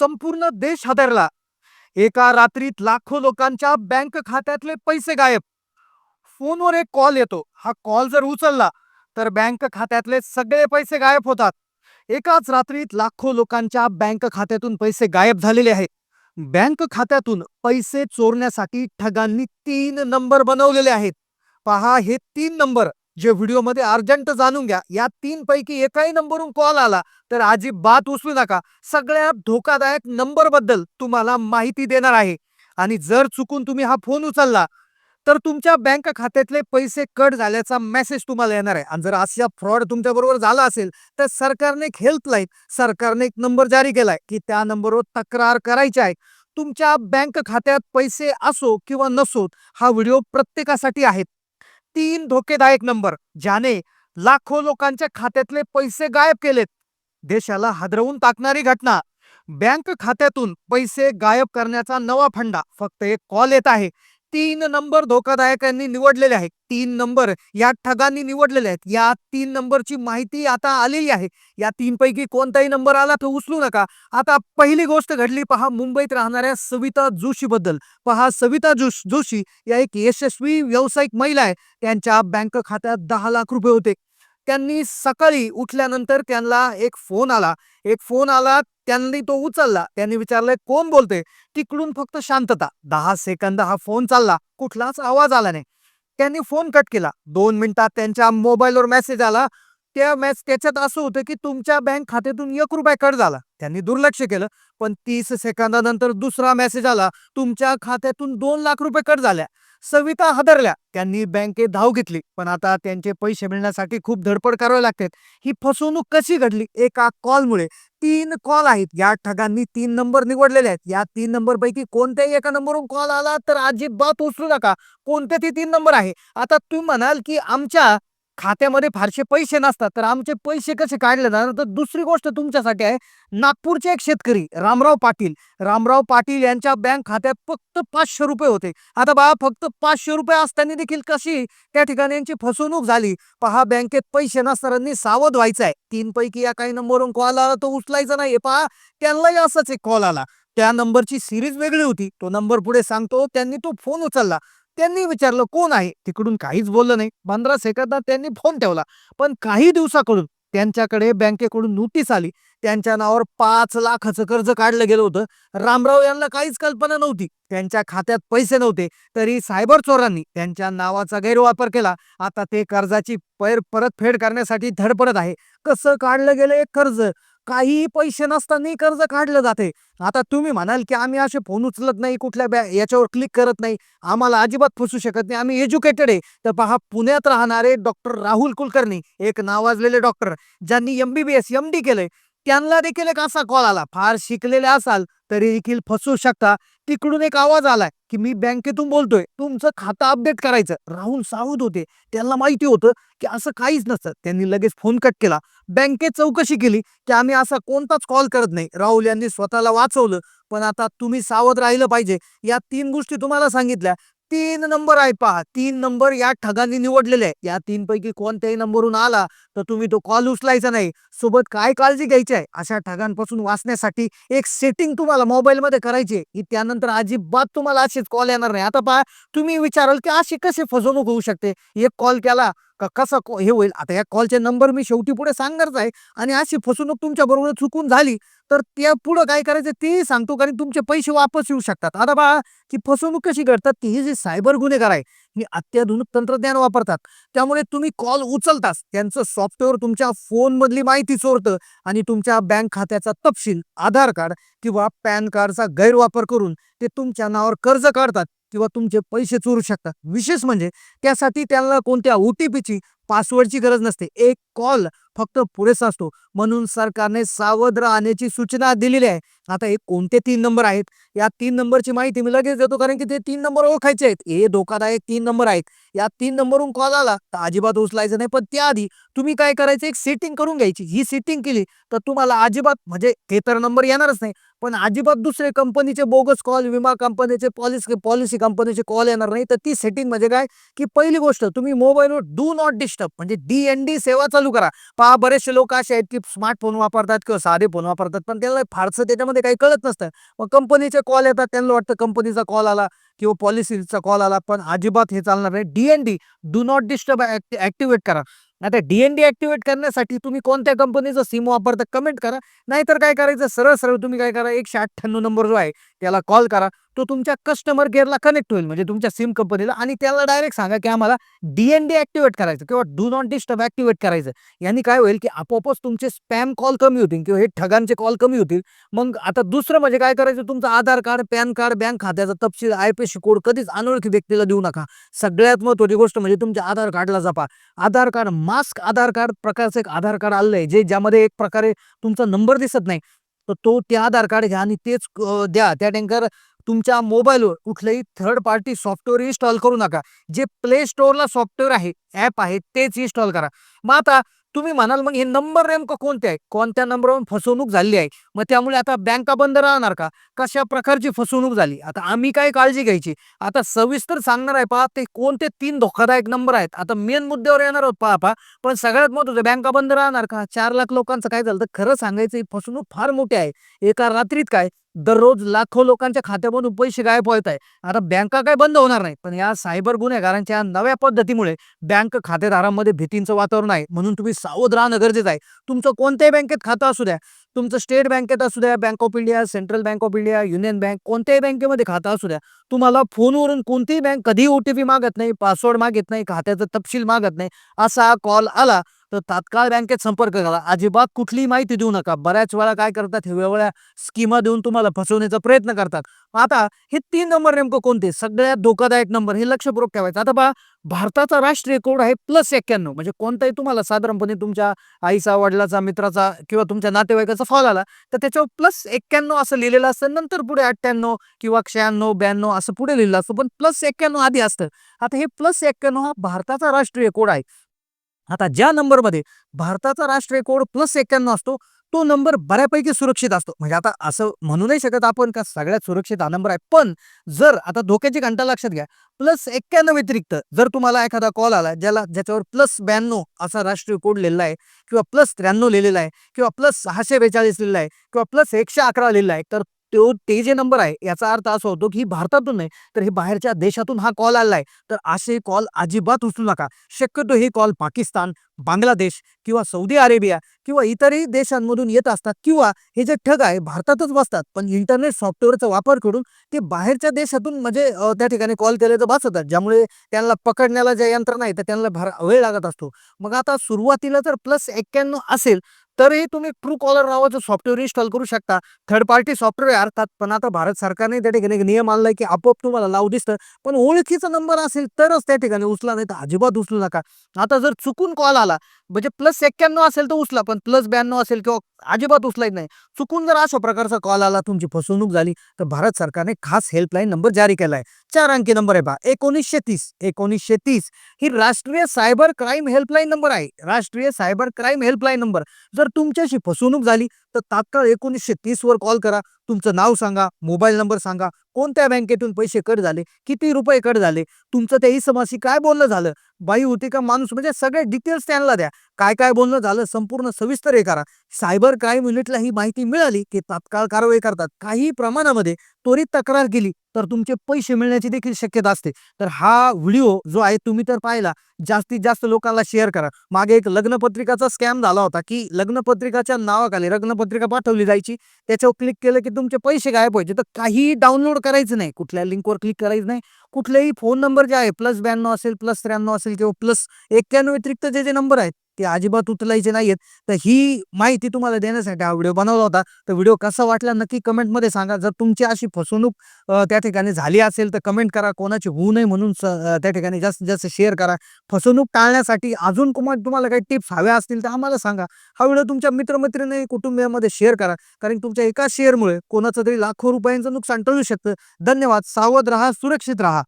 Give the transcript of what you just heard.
संपूर्ण देश हादरला. एका रात्रीत लाखो लोकांच्या बँक खात्यातले पैसे गायब. फोनवर एक कॉल येतो. हा कॉल जर उचलला तर बँक खात्यातले सगळे पैसे गायब होतात. एकाच रात्रीत लाखो लोकांच्या बँक खात्यातून पैसे गायब झालेले आहे बँक खात्यातून पैसे चोरण्यासाठी ठगांनी तीन नंबर बनवलेले आहेत. पहा हे तीन नंबर. जे व्हिडिओमध्ये अर्जंट जाणून घ्या या तीन पैकी एकाही नंबरवरून कॉल आला तर अजिबात उचलू नका. सगळ्यात धोकादायक नंबरबद्दल तुम्हाला माहिती देणार आहे. आणि जर चुकून तुम्ही हा फोन उचलला तर तुमच्या बँक खात्यातले पैसे कट झाल्याचा मेसेज तुम्हाला येणार आहे. आणि जर असा फ्रॉड तुमच्या बरोबर झाला असेल तर सरकारने एक हेल्पलाईन सरकारने एक नंबर जारी केलाय की त्या नंबरवर तक्रार करायची आहे. तुमच्या बँक खात्यात पैसे असो किंवा नसोत हा व्हिडिओ प्रत्येकासाठी आहे. तीन धोकेदायक नंबर ज्याने लाखो लोकांच्या खात्यातले पैसे गायब केलेत. देशाला हादरवून टाकणारी घटना. बँक खात्यातून पैसे गायब करण्याचा नवा फंडा. फक्त एक कॉल येत आहे. तीन नंबर धोकादायकांनी निवडलेले आहेत. तीन नंबर या ठगांनी निवडलेले आहेत. या तीन नंबरची माहिती आता आलेली आहे. या तीनपैकी कोणताही नंबर आला तर उचलू नका. आता पहिली गोष्ट घडली. पहा मुंबईत राहणाऱ्या सविता जोशीबद्दल. पहा सविता जोश जोशी या एक यशस्वी व्यावसायिक महिला आहे. त्यांच्या बँक खात्यात दहा लाख रुपये होते. त्यांनी सकाळी उठल्यानंतर त्यांना एक फोन आला. एक फोन आला त्यांनी तो उचलला. त्यांनी विचारलंय कोण बोलते तिकडून फक्त शांतता. दहा सेकंद हा फोन चालला. कुठलाच आवाज आला नाही. त्यांनी फोन कट केला. दोन मिनिटात त्यांच्या मोबाईलवर मेसेज आला. त्या मॅच त्याच्यात असं होतं की तुमच्या बँक खात्यातून एक रुपया कट झाला. त्यांनी दुर्लक्ष केलं पण तीस सेकंदानंतर दुसरा मेसेज आला तुमच्या खात्यातून दोन लाख रुपये कट झाल्या. सविता हादरल्या. त्यांनी बँकेत धाव घेतली पण आता त्यांचे पैसे मिळण्यासाठी खूप धडपड करावी लागते. ही फसवणूक कशी घडली? एका कॉलमुळे. तीन कॉल आहेत. या ठगांनी तीन नंबर निवडलेले आहेत. या तीन नंबर पैकी कोणत्याही एका नंबरवरून कॉल आला तर अजिबात उचलू नका. कोणते ते तीन नंबर आहे? आता तुम्ही म्हणाल की आमच्या खात्यामध्ये फारसे पैसे नसतात तर आमचे पैसे कसे काढले जाणार? तर दुसरी गोष्ट तुमच्यासाठी आहे नागपूरचे एक शेतकरी रामराव पाटील. रामराव पाटील यांच्या बँक खात्यात फक्त पाचशे रुपये होते. आता बाबा फक्त पाचशे रुपये असताना देखील कशी त्या ठिकाणी यांची फसवणूक झाली? पहा बँकेत पैसे नसणाऱ्यांनी सावध व्हायचं आहे तीन पैकी या काही नंबरवरून कॉल आला तो उचलायचा नाही पहा त्यांनाही असाच एक कॉल आला. त्या नंबरची सिरीज वेगळी होती. तो नंबर पुढे सांगतो त्यांनी तो फोन उचलला. त्यांनी विचारलं कोण आहे? तिकडून काहीच बोललं नाही. पंधरा सेकंदात त्यांनी फोन ठेवला. पण काही दिवसाकडून त्यांच्याकडे बँकेकडून नोटीस आली. त्यांच्या नावावर पाच लाखाचं कर्ज काढलं गेलं होतं. रामराव यांना काहीच कल्पना नव्हती. त्यांच्या खात्यात पैसे नव्हते. तरी सायबर चोरांनी त्यांच्या नावाचा गैरवापर केला. आता ते कर्जाची पैर परतफेड करण्यासाठी धडपडत आहे. कसं काढलं गेलं एक कर्ज? काही पैसे नसतानाही कर्ज काढलं जाते. आता तुम्ही म्हणाल की आम्ही असे फोन उचलत नाही कुठल्या बॅ याच्यावर क्लिक करत नाही. आम्हाला अजिबात फसू शकत नाही. आम्ही एज्युकेटेड आहे. तर पहा पुण्यात राहणारे डॉक्टर राहुल कुलकर्णी एक नावाजलेले डॉक्टर ज्यांनी M B B S M D केलंय. त्यांना देखील एक असा कॉल आला. फार शिकलेले असाल तरी देखील फसू शकता. तिकडून एक आवाज आलाय की मी बँकेतून बोलतोय. तुमचं खातं अपडेट करायचं. राहुल सावध होते. त्यांना माहिती होतं की असं काहीच नसतं. त्यांनी लगेच फोन कट केला. बँकेत चौकशी केली की आम्ही असा कोणताच कॉल करत नाही. राहुल यांनी स्वतःला वाचवलं. पण आता तुम्ही सावध राहिलं पाहिजे. या तीन गोष्टी तुम्हाला सांगितल्या. तीन नंबर आहे पहा. तीन नंबर या ठगांनी निवडलेले आहे. या तीन पैकी कोणत्याही नंबरवरून आला तर तुम्ही तो कॉल उचलायचा नाही. सोबत काय काळजी घ्यायची आहे? अशा ठगांपासून वाचण्यासाठी एक सेटिंग तुम्हाला मोबाईलमध्ये करायची की त्यानंतर अजिबात तुम्हाला असेच कॉल येणार नाही. आता पहा तुम्ही विचाराल की अशी कशी फसवणूक होऊ शकते? एक कॉल केला का कसा हे होईल? आता या कॉलचे नंबर मी शेवटी पुढे सांगणारच आहे. आणि अशी फसवणूक तुमच्या बरोबर चुकून झाली तर त्या पुढं काय करायचं तेही सांगतो कारण तुमचे पैसे वापस येऊ शकतात. आता बा की फसवणूक कशी करतात ती हे जे सायबर गुन्हेगार आहे हे अत्याधुनिक तंत्रज्ञान वापरतात. त्यामुळे तुम्ही कॉल उचलताच त्यांचं सॉफ्टवेअर तुमच्या फोनमधली माहिती चोरतं आणि तुमच्या बँक खात्याचा तपशील आधार कार्ड किंवा पॅन कार्डचा गैरवापर करून ते तुमच्या नावावर कर्ज काढतात. किंवा तुमचे पैसे चोरू शकतात. विशेष म्हणजे त्यासाठी त्यांना कोणत्या ओ टी पीची पासवर्डची गरज नसते. एक कॉल फक्त पुरेसा असतो. म्हणून सरकारने सावध राहण्याची सूचना दिलेली आहे. आता हे कोणते तीन नंबर आहेत? या तीन नंबरची माहिती मी लगेच देतो कारण की ते तीन नंबर ओळखायचे आहेत. हे धोकादायक तीन नंबर आहेत. या तीन नंबरहून कॉल आला तर अजिबात उचलायचं नाही. पण त्याआधी तुम्ही काय करायचं? एक सेटिंग करून घ्यायची. ही सेटिंग केली तर तुम्हाला अजिबात म्हणजे हे तर नंबर येणारच नाही. पण अजिबात दुसरे कंपनीचे बोगस कॉल विमा कंपनीचे पॉलिसी पॉलिसी कंपनीचे कॉल येणार नाही. तर ती सेटिंग म्हणजे काय? की पहिली गोष्ट तुम्ही मोबाईलवर डू नॉट डिस्टर्ब म्हणजे डी एन डी सेवा चालू करा. पहा बरेचसे लोक असे आहेत की स्मार्टफोन वापरतात किंवा साधे फोन वापरतात पण त्यांना फारसं त्याच्यामध्ये काही कळत नसतं. मग कंपनीचे कॉल येतात त्यांना वाटतं कंपनीचा कॉल आला. किंवा पॉलिसीचा कॉल आला पण अजिबात हे चालणार नाही. D N D do not disturb activate करा. आता डी एन डी ॲक्टिवेट करण्यासाठी तुम्ही कोणत्या कंपनीचं सिम वापरता कमेंट करा. नाहीतर काय करायचं? सरळ सरळ तुम्ही काय करा एकशे अठ्ठ्याण्णव नंबर जो आहे त्याला कॉल करा. तो तुमच्या कस्टमर केअरला कनेक्ट होईल म्हणजे तुमच्या सिम कंपनीला आणि त्याला डायरेक्ट सांगा की आम्हाला डी एन डी ॲक्टिवेट करायचं किंवा डू नॉट डिस्टर्ब ॲक्टिवेट करायचं. यांनी काय होईल की आपोआपच तुमचे स्पॅम कॉल कमी होतील किंवा हे ठगांचे कॉल कमी होतील. मग आता दुसरं म्हणजे काय करायचं? तुमचं Aadhaar card PAN card bank खात्याचा तपशील आय पी कोड कधीच अनोळखी व्यक्तीला देऊ नका. सगळ्यात महत्त्वाची गोष्ट म्हणजे तुमच्या आधार कार्डला जपा. Aadhaar card mask Aadhaar card प्रकारचं एक आधार कार्ड आलेलं आहे जे ज्यामध्ये एक प्रकारे तुमचा नंबर दिसत नाही. तर तो ते आधार कार्ड घ्या आणि तेच द्या. त्या टँकर तुमच्या मोबाईलवर कुठलंही थर्ड पार्टी सॉफ्टवेअर इन्स्टॉल करू नका. जे प्ले स्टोअरला सॉफ्टवेअर आहे ॲप आहे तेच इन्स्टॉल करा. मग आता तुम्ही म्हणाल मग हे नंबर नेमकं कोणते आहे? कोणत्या नंबरवरून फसवणूक झाली आहे? मग त्यामुळे आता बँका बंद राहणार का? कशा प्रकारची फसवणूक झाली? आता आम्ही काय काळजी घ्यायची? आता सविस्तर सांगणार आहे पहा ते कोणते तीन धोकादायक नंबर आहेत? आता मेन मुद्द्यावर येणार आहोत पहा पहा. पण सगळ्यात महत्वाचं बँका बंद राहणार का? चार लाख लोकांचं काय झालं? तर खरं सांगायचं ही फसवणूक फार मोठी आहे. एका रात्रीत काय? दररोज लाखो लोकांच्या खात्यामधून पैसे गायब होत आहे आता बँका काय बंद होणार नाही पण या सायबर गुन्हेगारांच्या नव्या पद्धतीमुळे बँक खातेदारांमध्ये भीतींचं वातावरण आहे. म्हणून तुम्ही सावध राहणं गरजेचं आहे. तुमचं कोणत्याही बँकेत खातं असू द्या तुमचं स्टेट बँकेत असू द्या Bank of India Central Bank of India Union Bank कोणत्याही बँकेमध्ये खातं असू द्या तुम्हाला फोनवरून कोणतीही बँक कधीही ओ टी पी मागत नाही पासवर्ड मागत नाही खात्याचा तपशील मागत नाही असा कॉल आला तर तात्काळ बँकेत संपर्क करा. अजिबात कुठलीही माहिती देऊ नका. बऱ्याच वेळा काय करतात हे वेगवेगळ्या स्कीमा देऊन तुम्हाला फसवण्याचा प्रयत्न करतात. आता हे तीन नंबर नेमकं कोणते? सगळ्यात धोकादायक नंबर हे लक्षपूर्वक ठेवायचं. आता पहा भारताचा राष्ट्रीय कोड आहे प्लस एक्क्याण्णव. म्हणजे कोणताही तुम्हाला साधारणपणे तुमच्या आईचा वडिलाचा मित्राचा किंवा तुमच्या नातेवाईकाचा फॉल आला तर त्याच्यावर प्लस एक्क्याण्णव असं लिहिलेलं असतं. नंतर पुढे अठ्ठ्याण्णव किंवा शहाण्णव ब्याण्णव असं पुढे लिहिलं असतं. पण प्लस एक्क्याण्णव आधी असतं. आता हे प्लस एक्क्याण्णव हा भारताचा राष्ट्रीय कोड आहे. आता ज्या नंबरमध्ये भारताचा राष्ट्रीय कोड प्लस एक्क्याण्णव असतो तो नंबर बऱ्यापैकी सुरक्षित असतो. म्हणजे आता असं म्हणू नाही शकत आपण का सगळ्यात सुरक्षित हा नंबर आहे. पण जर आता धोक्याची घंटा लक्षात घ्या. प्लस एक्क्याण्णव व्यतिरिक्त जर तुम्हाला एखादा कॉल आला ज्याला ज्याच्यावर प्लस ब्याण्णव असा राष्ट्रीय कोड लिहिलेला आहे किंवा प्लस त्र्याण्णव लिहिलेला आहे किंवा प्लस सहाशे बेचाळीस लिहिला आहे किंवा प्लस एकशे अकरा लिहिलेला आहे तर तो ते जे नंबर आहे याचा अर्थ असा होतो की ही भारतातून नाही तर हे बाहेरच्या देशातून हा कॉल आला आहे तर असे कॉल अजिबात उचलू नका. शक्यतो हे कॉल पाकिस्तान बांगलादेश किंवा सौदी अरेबिया किंवा इतरही देशांमधून येत असतात किंवा हे जे ठग आहे भारतातच बसतात. पण इंटरनेट सॉफ्टवेअरचा वापर करून ते बाहेरच्या देशातून म्हणजे त्या ठिकाणी कॉल केले तर बसतात. ज्यामुळे त्यांना पकडण्याला ज्या यंत्रणा आहे तर त्यांना भर वेळ लागत असतो. मग आता सुरुवातीला जर प्लस एक्क्याण्णव असेल तरीही तुम्ही ट्रू कॉलर नावाचं सॉफ्टवेअर इन्स्टॉल करू शकता. थर्ड पार्टी सॉफ्टवेअर अर्थात पण आता भारत सरकारने त्या ठिकाणी एक नियम आणलाय की आपोआप तुम्हाला लावू दिसतं. पण ओळखीचा नंबर असेल तरच त्या ठिकाणी उचला नाही तर अजिबात उचलू नका. आता जर चुकून कॉल आला म्हणजे प्लस एक्क्याण्णव असेल तर उचला पण प्लस ब्याण्णव असेल किंवा अजिबात उचलायच नाही. चुकून जर अशा प्रकारचा कॉल आला तुमची फसवणूक झाली तर भारत सरकारने खास हेल्पलाईन नंबर जारी केला आहे चार अंकी नंबर आहे पहा एकोणीसशे तीस एकोणीसशे तीस ही राष्ट्रीय सायबर क्राईम हेल्पलाईन नंबर आहे. राष्ट्रीय सायबर क्राईम हेल्पलाईन नंबर. जर तुमच्याशी फसवणूक झाली तर तात्काळ एकोणीसशे तीस वर कॉल करा. तुमचं नाव सांगा मोबाईल नंबर सांगा. कोणत्या बँकेतून पैसे कट झाले? किती रुपये कट झाले? तुमचं त्या इसमाशी काय बोलणं झालं? बाई होती का माणूस? म्हणजे सगळे डिटेल्स त्यांना द्या. काय काय बोलणं झालं? संपूर्ण सविस्तर हे करा. सायबर क्राईम युनिटला ही माहिती मिळाली की तात्काळ कारवाई करतात. काही प्रमाणामध्ये त्वरित तक्रार केली तर तुमचे पैसे मिळण्याची देखील शक्यता असते. तर हा व्हिडिओ जो आहे तुम्ही तर पाहिला. जास्तीत जास्त लोकांना शेअर करा. मागे एक लग्नपत्रिकाचा स्कॅम झाला होता की लग्नपत्रिकाच्या नावाखाली लग्नपत्रिका पाठवली जायची. त्याच्यावर क्लिक केलं की तुमचे पैसे गायब व्हायचे. तर काही डाउनलोड करायचं नाही. कुठल्या लिंकवर क्लिक करायचं नाही. कुठलेही फोन नंबर जे आहे प्लस ब्याण्णव असेल प्लस त्र्याण्णव असेल किंवा प्लस एक्क्याण्णव व्यतिरिक्त जे जे नंबर आहेत ते अजिबात उचलायचे नाहीयेत. तर ही माहिती तुम्हाला देण्यासाठी हा व्हिडिओ बनवला होता. तर व्हिडिओ कसा वाटला नक्की कमेंटमध्ये सांगा. जर तुमची अशी फसवणूक त्या ठिकाणी झाली असेल तर कमेंट करा. कोणाची होऊ नये म्हणून स- त्या ठिकाणी जास्तीत जास्त शेअर करा. फसवणूक टाळण्यासाठी अजून कुमार तुम्हाला काही टिप्स हव्या असतील तर आम्हाला सांगा. हा व्हिडिओ तुमच्या मित्रमैत्रिणी कुटुंबियामध्ये शेअर करा. कारण तुमच्या एका शेअरमुळे कोणाचं तरी लाखो रुपयांचं नुकसान टळू शकतं. धन्यवाद. सावध राहा सुरक्षित राहा.